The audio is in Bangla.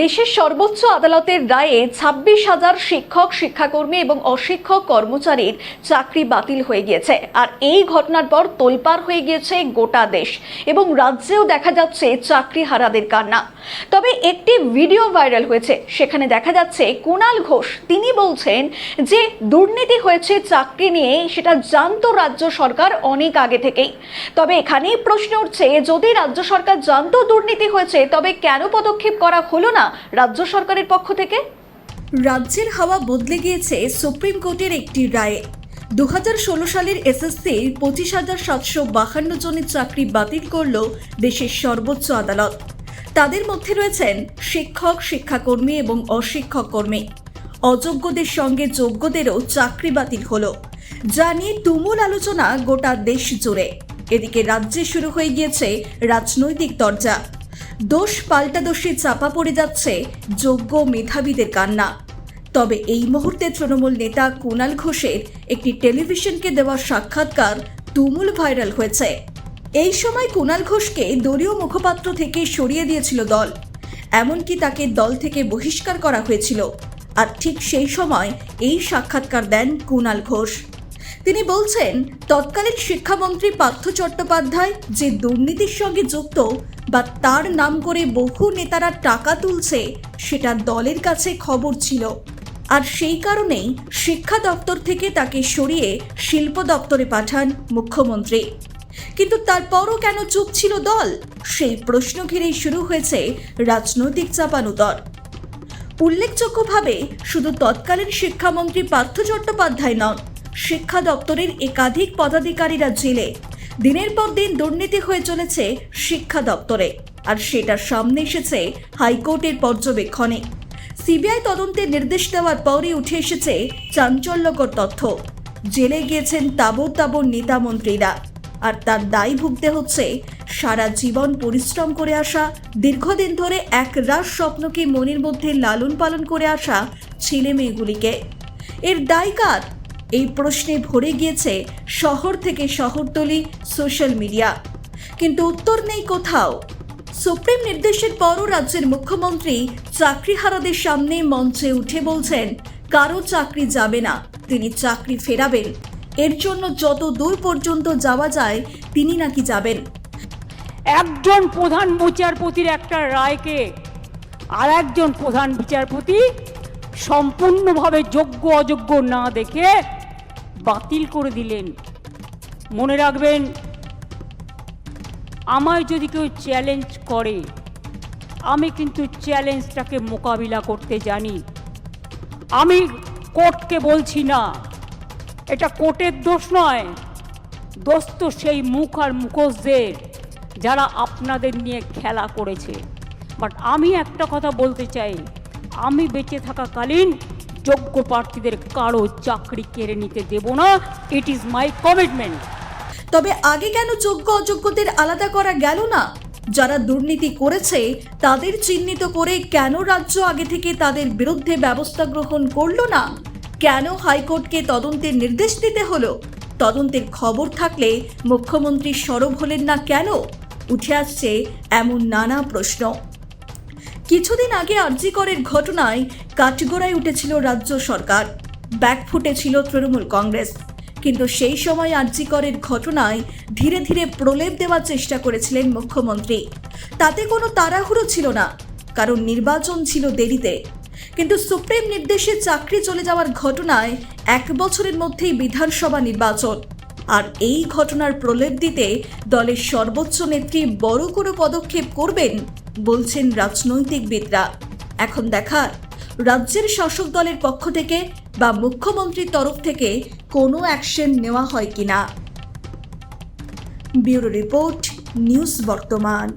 দেশের সর্বোচ্চ আদালতের রায়ে ছাব্বিশ হাজার শিক্ষক, শিক্ষাকর্মী এবং অশিক্ষক কর্মচারীর চাকরি বাতিল হয়ে গিয়েছে। আর এই ঘটনার পর তোলপাড় হয়ে গিয়েছে গোটা দেশ এবং রাজ্যেও দেখা যাচ্ছে চাকরি হারাদের কান্না। তবে একটি ভিডিও ভাইরাল হয়েছে। সেখানে দেখা যাচ্ছে কুণাল ঘোষ, তিনি বলছেন যে দুর্নীতি হয়েছে চাকরি নিয়ে, সেটা জানত রাজ্য সরকার অনেক আগে থেকেই। তবে এখানেই প্রশ্ন উঠছে, যদি রাজ্য সরকার জানতো দুর্নীতি হয়েছে, তবে কেন পদক্ষেপ করা হলো? না রাজ্য সরকারের পক্ষ থেকে? রাজ্যের হাওয়া বদলে গিয়েছে সুপ্রিম কোর্টের একটি রায়ে। দু সালের এসএসসির পঁচিশ হাজার সাতশো বাহান্ন জনের চাকরি বাতিল করল দেশের সর্বোচ্চ আদালত। তাদের মধ্যে রয়েছেন শিক্ষক, শিক্ষাকর্মী এবং অশিক্ষক কর্মী অযোগ্যদের সঙ্গে যোগ্যদেরও চাকরি বাতিল হলো। যা নিয়ে তুমুল আলোচনা গোটা দেশ জুড়ে। এদিকে রাজ্যে শুরু হয়ে গিয়েছে রাজনৈতিক দরজা দোষ পাল্টা দোষে চাপা পড়ে যাচ্ছে যোগ্য মেধাবীদের কান্না। তবে এই মুহূর্তে তৃণমূল নেতা কুণাল ঘোষের একটি টেলিভিশনকে দেওয়া সাক্ষাৎকার তুমুল ভাইরাল হয়েছে। এই সময় কুণাল ঘোষকে দলীয় মুখপাত্র থেকে সরিয়ে দিয়েছিল দল। এমনকি তাকে দল থেকে বহিষ্কার করা হয়েছিল। আর ঠিক সেই সময় এই সাক্ষাৎকার দেন কুণাল ঘোষ। তিনি বলছেন, তৎকালীন শিক্ষামন্ত্রী পার্থ চট্টোপাধ্যায় যে দুর্নীতির সঙ্গে যুক্ত বা তার নাম করে বহু নেতারা টাকা তুলছে, সেটা দলের কাছে খবর ছিল। আর সেই কারণেই শিক্ষা দপ্তর থেকে তাকে সরিয়ে শিল্প দপ্তরে পাঠান মুখ্যমন্ত্রী। কিন্তু তারপরও কেন চুপ ছিল দল? সেই প্রশ্ন ঘিরেই শুরু হয়েছে রাজনৈতিক চাপানুতর। উল্লেখযোগ্যভাবে শুধু তৎকালীন শিক্ষামন্ত্রী পার্থ চট্টোপাধ্যায় নন শিক্ষা দপ্তরের একাধিক পদাধিকারীরা জেলে। দিনের পর দিন দুর্নীতি হয়ে চলেছে শিক্ষা দপ্তরে, আর সেটা সামনে এসেছে হাইকোর্টের পর্যবেক্ষণে। সিবিআই তদন্তের নির্দেশ দেওয়ার পরই উঠে এসেছে চাঞ্চল্যকর তথ্য। জেলে গিয়েছেন তাবর তাবর নেতা মন্ত্রীরা, আর তার দায় ভুগতে হচ্ছে সারা জীবন পরিশ্রম করে আসা, দীর্ঘদিন ধরে এক রাস স্বপ্নকে মনের মধ্যে লালন পালন করে আসা ছেলে মেয়েগুলিকে এর দায় কার? এই প্রশ্নে ভরে গিয়েছে শহর থেকে শহরতলি সোশ্যাল মিডিয়া কিন্তু উত্তর নেই কোথাও। সুপ্রিম নির্দেশের পরও রাজ্যের মুখ্যমন্ত্রী চাকরি চাকরিহারাদের সামনে মঞ্চে উঠে বলছেন, কারও চাকরি যাবে না, তিনি চাকরি ফেরাবেন। এর জন্য যত দূর পর্যন্ত যাওয়া যায়, তিনি নাকি যাবেন। একজন প্রধান বিচারপতির একটা রায়কে আর একজন প্রধান বিচারপতি সম্পূর্ণভাবে যোগ্য অযোগ্য না দেখে বাতিল করে দিলেন। মনে রাখবেন, আমায় যদি কেউ চ্যালেঞ্জ করে, আমি কিন্তু চ্যালেঞ্জটাকে মোকাবিলা করতে জানি। আমি কোর্টকে বলছি না, এটা কোর্টের দোষ নয়। দোষ তো সেই মুখ আর মুখোশদের যারা আপনাদের নিয়ে খেলা করেছে। বাট আমি একটা কথা বলতে চাই, আমি বেঁচে থাকাকালীন যোগ্য প্রার্থীদের কারও চাকরি কেড়ে নিতে দেব না। ইট ইজ মাই কমিটমেন্ট তবে আগে কেন যোগ্য অযোগ্যদের আলাদা করা গেল না? যারা দুর্নীতি করেছে, তাদের চিহ্নিত করে কেন রাজ্য আগে থেকে তাদের বিরুদ্ধে ব্যবস্থা গ্রহণ করল না? কেন হাইকোর্টকে তদন্তের নির্দেশ দিতে হলো? তদন্তের খবর থাকলে মুখ্যমন্ত্রী সরব হলেন না কেন? উঠে আসছে এমন নানা প্রশ্ন। কিছুদিন আগে আরজিকরের ঘটনায় কাঠগড়ায় উঠেছিল রাজ্য সরকার। ব্যাক ফুটেছিল তৃণমূল কংগ্রেস। কিন্তু সেই সময় আরজিকরের ঘটনায় ধীরে ধীরে প্রলেপ দেওয়ার চেষ্টা করেছিলেন মুখ্যমন্ত্রী। তাতে কোনো তাড়াহুড়ো ছিল না, কারণ নির্বাচন ছিল দেরিতে। কিন্তু সুপ্রিম নির্দেশে চাকরি চলে যাওয়ার ঘটনায় এক বছরের মধ্যেই বিধানসভা নির্বাচন। আর এই ঘটনার প্রলেপ দিতে দলের সর্বোচ্চ নেত্রী বড় কোনো পদক্ষেপ করবেন বলছেন রাজনৈতিকবিদরা। এখন দেখার, রাজ্যের শাসক দলের পক্ষ থেকে বা মুখ্যমন্ত্রীর তরফ থেকে কোনো অ্যাকশন নেওয়া হয় কিনা? ব্যুরো রিপোর্ট, নিউজ বর্তমান।